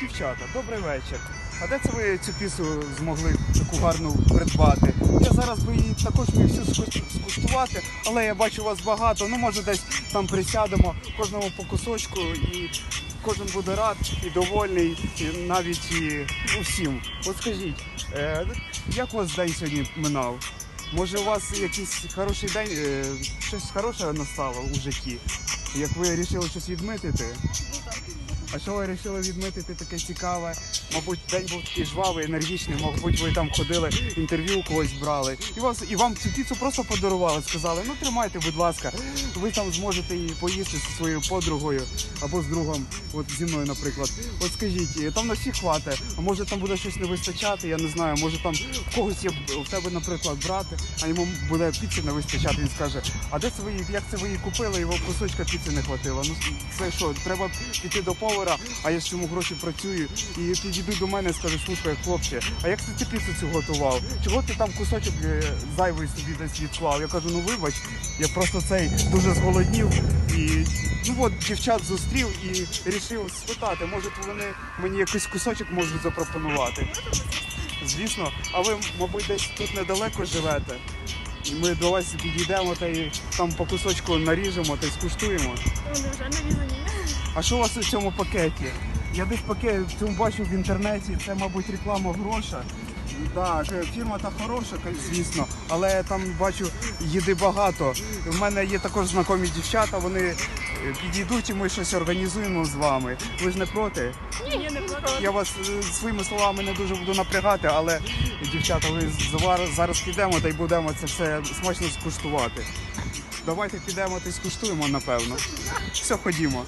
Дівчата, добрий вечір. А де це ви цю пісу змогли таку гарну придбати? Я зараз би її також міг всю скуштувати, але я бачу вас багато. Ну може десь там присядемо кожному по кусочку і кожен буде рад і довольний, і навіть і усім. От скажіть, е, як у вас день сьогодні минав? Може у вас якийсь хороший день, е, щось хороше настало у житті? Як ви вирішили щось відмитити? А що ви вирішили відмітити таке цікаве? Мабуть, день був такий жвавий, енергічний, мабуть, ви там ходили, інтерв'ю у когось брали. І вас і вам цю піцу просто подарували, сказали, ну тримайте, будь ласка, ви там зможете її поїсти зі своєю подругою або з другом, от зі мною, наприклад. От скажіть, е, там на всіх хватить, а може там буде щось не вистачати, я не знаю, може там в когось є в тебе, наприклад, брати, а йому буде піци не вистачати. Він скаже, а де це ви як це ви її купили? Його кусочка піци не хватило. Ну це що, треба піти до повара, а я ж йому гроші працюю, і підійду до мене і скажу, слухай, хлопче, а як ти цю піцу цю готував? Чого ти там кусочок е, зайвий собі десь відклав? Я кажу, ну вибач, я просто цей дуже зголоднів і ну от дівчат зустрів і вирішив спитати, може вони мені якийсь кусочок можуть запропонувати. Звісно, а ви, мабуть, десь тут недалеко живете. Ми до вас підійдемо та й там по кусочку наріжемо та й скуштуємо. Вони вже нарізані. А що у вас у цьому пакеті? Я десь пакет в цьому бачив в інтернеті, це, мабуть, реклама гроша. Так, фірма та хороша, звісно, але там бачу їди багато. У мене є також знайомі дівчата, вони е, підійдуть і ми щось організуємо з вами. Ви ж не проти? Ні, я не проти. Я вас е, своїми словами не дуже буду напрягати, але дівчата, ви завар- зараз підемо та й будемо це все смачно скуштувати. Давайте підемо та й скуштуємо, напевно. Все, ходімо.